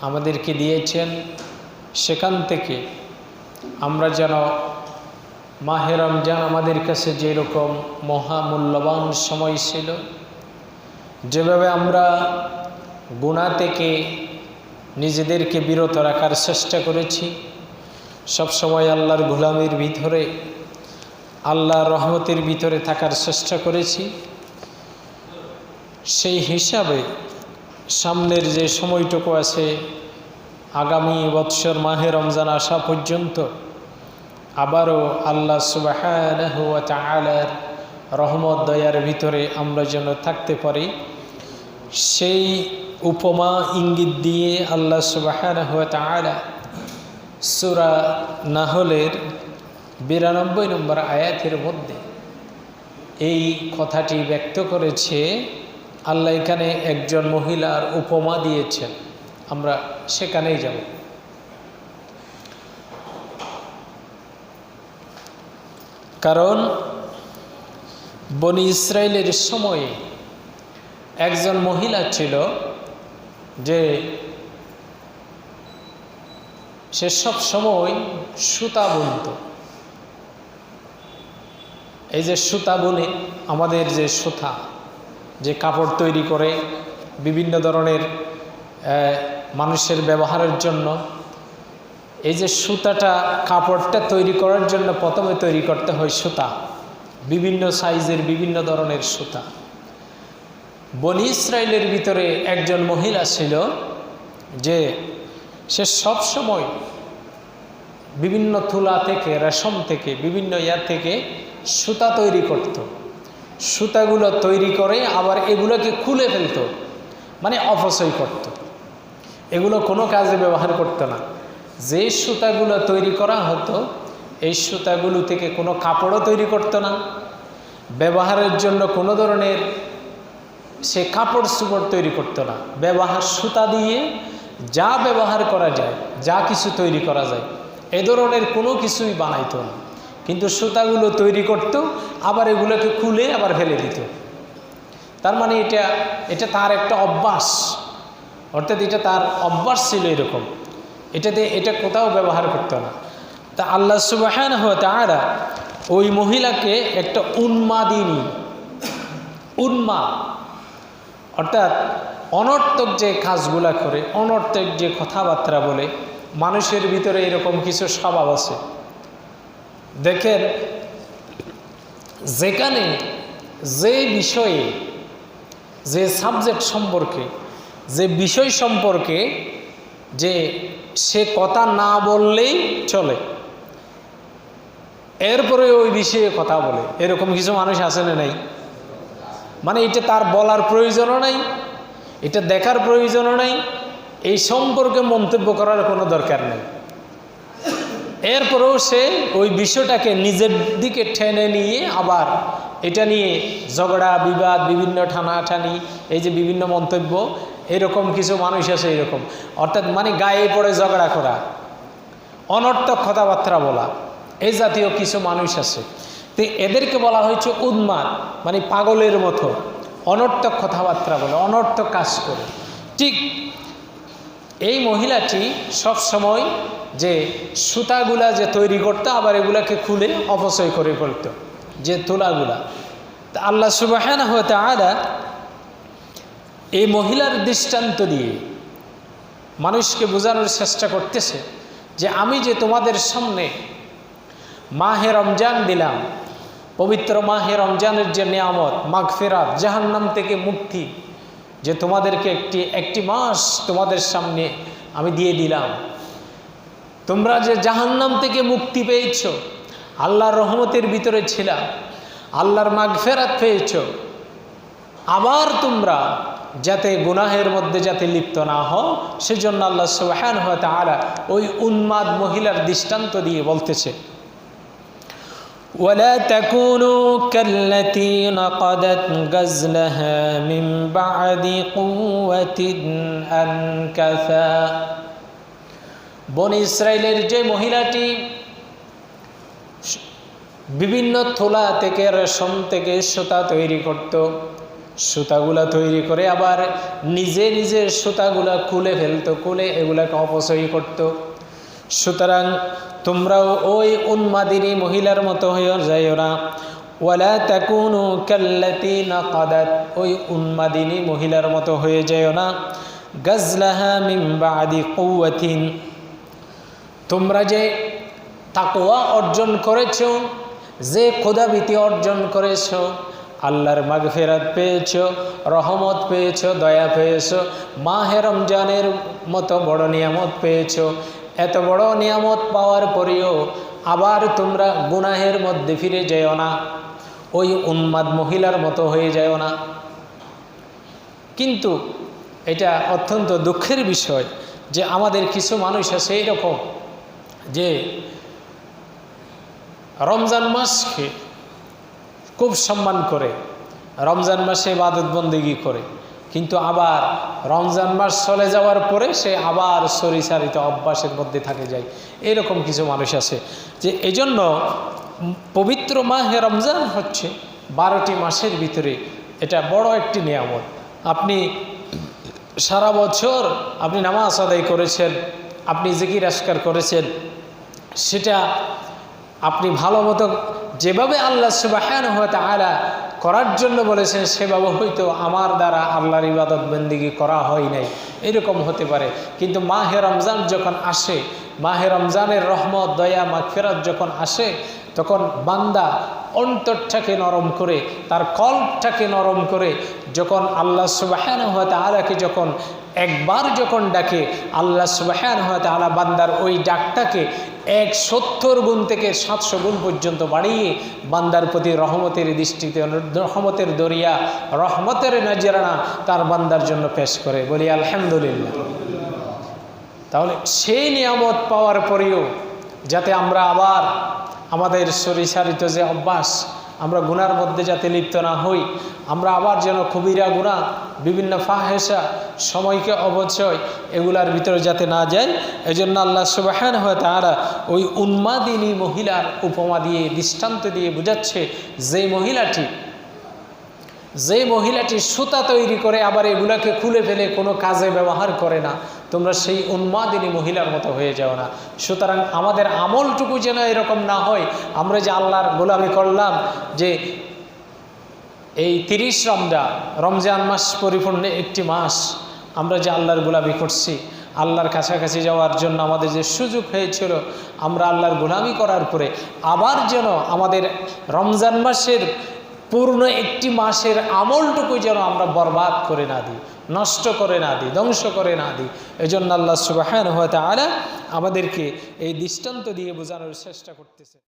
আমাদেরকে দিয়েছেন সেখান থেকে। আমরা যেন মাহে রমজান আমাদের কাছে যেরকম মহামূল্যবান সময় ছিল, যেভাবে আমরা গুণা থেকে নিজেদেরকে বিরত রাখার চেষ্টা করেছি, সব সময় আল্লাহর গোলামের ভিতরে, আল্লাহর রহমতের ভিতরে থাকার চেষ্টা করেছি, সেই হিসাবে সামনের যে সময়টুকু আছে, আগামী বৎসর মাহে রমজান আসা পর্যন্ত আবারও আল্লাহ সুবাহ রহমত, দয়ার ভিতরে আমরা যেন থাকতে পারি। সেই উপমা ইঙ্গিত দিয়ে আল্লাহ সুবাহ সুরা নাহলের বিরানব্বই নম্বর আয়াতের মধ্যে এই কথাটি ব্যক্ত করেছে আল্লাহ এখানে একজন মহিলার উপমা দিয়েছেন। আমরা সেখানেই যাব। কারণ বনি ইসরায়েলের সময়ে একজন মহিলা ছিল যে সে সব সময় সুতা বুনত। এই যে সুতা বুনে আমাদের যে সুতা যে কাপড় তৈরি করে বিভিন্ন ধরনের মানুষের ব্যবহারের জন্য, এই যে সুতাটা, কাপড়টা তৈরি করার জন্য প্রথমে তৈরি করতে হয় সুতা, বিভিন্ন সাইজের বিভিন্ন ধরনের সুতা বনি ইসরায়েলের ভিতরে একজন মহিলা ছিল যে সে সব সময় বিভিন্ন তুলা থেকে, রেশম থেকে, বিভিন্ন ইয়া থেকে সুতা তৈরি করত। সুতাগুলো তৈরি করে আবার এগুলোকে খুলে ফেলত। মানে অপচয় করত। এগুলো কোনো কাজে ব্যবহার করতো না। যে সুতাগুলো তৈরি করা হতো, এই সুতাগুলো থেকে কোনো কাপড়ও তৈরি করতো না। ব্যবহারের জন্য কোনো ধরনের সে কাপড় সুপড় তৈরি করতো না। ব্যবহার সুতা দিয়ে যা ব্যবহার করা যায়, যা কিছু তৈরি করা যায়, এ ধরনের কোনো কিছুই বানাইতো না। কিন্তু সুতাগুলো তৈরি করত, আবার এগুলোকে খুলে আবার ফেলে দিত। তার মানে এটা এটা তার একটা অভ্যাস। অর্থাৎ এটা তার অভ্যাস ছিল এরকম। এটাতে, এটা কোথাও ব্যবহার করতো না। তা আল্লাহ সুবাহান তারা ওই মহিলাকে একটা উন্মাদিনী উন্মা। অর্থাৎ অনর্থক যে কাজগুলা করে, অনর্থক যে কথাবার্তা বলে, মানুষের ভিতরে এরকম কিছু স্বভাব আছে। দেখেন, যেখানে যে বিষয়ে, যে সাবজেক্ট সম্পর্কে, যে বিষয় সম্পর্কে যে সে কথা না বললেই চলে। এরপরে ওই বিষয়ে কথা বলে। এরকম কিছু মানুষ আছে না নাই? মানে এটা তার বলার প্রয়োজনও নাই, এটা দেখার প্রয়োজনও নাই, এই সম্পর্কে মন্তব্য করার কোনো দরকার নেই। এরপরেও সে ওই বিষয়টাকে নিজের দিকে ঠেনে নিয়ে আবার এটা নিয়ে ঝগড়া, বিবাদ, বিভিন্ন ঠানাঠানি এই যে বিভিন্ন মন্তব্য, এরকম কিছু মানুষ আছে এরকম। অর্থাৎ মানে গায়ে পড়ে ঝগড়া করা, অনর্থক কথাবার্তা বলা এই জাতীয় কিছু মানুষ আছে তো এদেরকে বলা হয়েছে উন্মাদ মানে পাগলের মতো, অনর্থক কথাবার্তা বলে, অনর্থক কাজ করে। ঠিক এই মহিলাটি সব সময় যে সুতাগুলা যে তৈরি করতো আবার এগুলাকে খুলে অপচয় করে ফেলত, যে তোলাগুলা। তা আল্লাহ সুবাহ হতে আদা এই মহিলার দৃষ্টান্ত দিয়ে মানুষকে বোঝানোর চেষ্টা করতেছে যে আমি যে তোমাদের সামনে মাহে রমজান দিলাম, পবিত্র মাহে রমজানের যে নিয়ামত মাঘ ফেরাত জাহান্নাম থেকে মুক্তি, যে তোমাদেরকে একটি একটি মাস তোমাদের সামনে আমি দিয়ে দিলাম তোমরা যে জাহান্নাম থেকে মুক্তি পেয়েছ আল্লাহর রহমতের ভিতরে ছিলাম আল্লাহর মাঘ ফেরাত পেয়েছ আবার তোমরা যাতে গুনাহের মধ্যে যাতে লিপ্ত না হও সেজন্য আল্লাহ সুবাহান হতে আলা ওই উন্মাদ মহিলার দৃষ্টান্ত দিয়ে বলতেছে ولا تكونوا كالتي نقضت غزلها من بعد قوة أنكثا বন ইসরায়েলের যে মহিলাটি বিভিন্ন থোলা থেকে, রেশম থেকে সুতা তৈরি করত, সুতাগুলা তৈরি করে আবার নিজে নিজের সুতাগুলা খুলে ফেলতো, খুলে এগুলাকে অপচয় করত। সুতরাং তোমরাও ওই উন্মাদিনী মহিলার মতো হয়ে যাইও না। ওয়ালা তাকুনু কাল্লাতি নাকাদাত, ওই উন্মাদিনী মহিলার মতো হয়ে যাইও না। গাজলাহা মিম্বা আদি কুওয়াতিন। তোমরা যে তাকওয়া অর্জন করেছ, যে খোদাবিতি অর্জন করেছ, আল্লাহর মাগফেরাত পেয়েছ, রহমত পেয়েছ, দয়া পেয়েছ, মাহে রমজানের মতো বড় নিয়ামত পেয়েছ, এত বড় নিয়ামত পাওয়ার পরেও আবার তোমরা গুনাহের মধ্যে ফিরে যেও না, ওই উন্মাদ মহিলার মতো হয়ে যাও না। কিন্তু এটা অত্যন্ত দুঃখের বিষয় যে আমাদের কিছু মানুষ আছে এইরকম যে রমজান মাসকে খুব সম্মান করে, রমজান মাসে ইবাদত বন্দিগি করে, কিন্তু আবার রমজান মাস চলে যাওয়ার পরে সে আবার সরিচারিত অভ্যাসের মধ্যে থাকে যায়। এরকম কিছু মানুষ আছে যে এজন্য পবিত্র মাহে রমজান হচ্ছে বারোটি মাসের ভিতরে এটা বড় একটি নিয়ামত। আপনি সারা বছর আপনি নামাজ আদায় করেছেন, আপনি জিকির আসকার করেছেন সেটা আপনি ভালো মতো যেভাবে আল্লাহ সুবাহান হয়তো আলা করার জন্য বলেছেন, সেভাবে হয়তো আমার দ্বারা আল্লাহর ইবাদত বন্দিগি করা হয় নাই। এরকম হতে পারে। কিন্তু মাহে রমজান যখন আসে, মাহে রমজানের রহমত, দয়া মা মাগফেরাত যখন আসে তখন বান্দা অন্তরটাকে নরম করে, তার কল্পটাকে নরম করে, যখন আল্লাহ সুবাহান হয়তো আলাকে যখন একবার যখন ডাকে, আল্লাহ সুবাহান হয়তো আলা বান্দার ওই ডাকটাকে এক সত্তর গুণ থেকে সাতশো গুণ পর্যন্ত বাড়িয়ে বান্দার প্রতি রহমতের দৃষ্টিতে, রহমতের দরিয়া, রহমতের নজরানা তার বান্দার জন্য পেশ করে। বলি, আলহামদুলিল্লাহ। তাহলে সেই নিয়ামত পাওয়ার পরেও যাতে আমরা আবার আমাদের সরিসারিত যে অভ্যাস, আমরা গুনার মধ্যে যাতে লিপ্ত না হই, আমরা আবার যেন কবিরা, গুণা, বিভিন্ন ফাহেসা সময়কে অবচয় এগুলার ভিতরে যাতে না যায়, এজন্য আল্লাহ সুবাহান হয় তারা ওই উন্মাদিনী মহিলার উপমা দিয়ে, দৃষ্টান্ত দিয়ে বোঝাচ্ছে, যে মহিলাটি যে মহিলাটি সুতা তৈরি করে আবার এগুলাকে খুলে ফেলে, কোনো কাজে ব্যবহার করে না। তোমরা সেই উন্মাদিনী মহিলার মতো হয়ে যাও না। সুতরাং আমাদের আমলটুকু যেন এরকম না হয়, আমরা যে আল্লাহর গোলামি করলাম যে এই তিরিশ রমজান রমজান মাস পরিপূর্ণ একটি মাস, আমরা যে আল্লাহর গোলামি করছি, আল্লাহর কাছাকাছি যাওয়ার জন্য আমাদের যে সুযোগ হয়েছিল, আমরা আল্লাহর গোলামি করার পরে আবার যেন আমাদের রমজান মাসের পূর্ণ একটি মাসের আমলটুকু যেন আমরা বরবাদ করে না দিই। নষ্ট করে না দিই, ধ্বংস করে না দিই। এই জন্য আল্লাহ সুবাহান হয়তো আলা আমাদেরকে এই দৃষ্টান্ত দিয়ে বোঝানোর চেষ্টা করতেছে।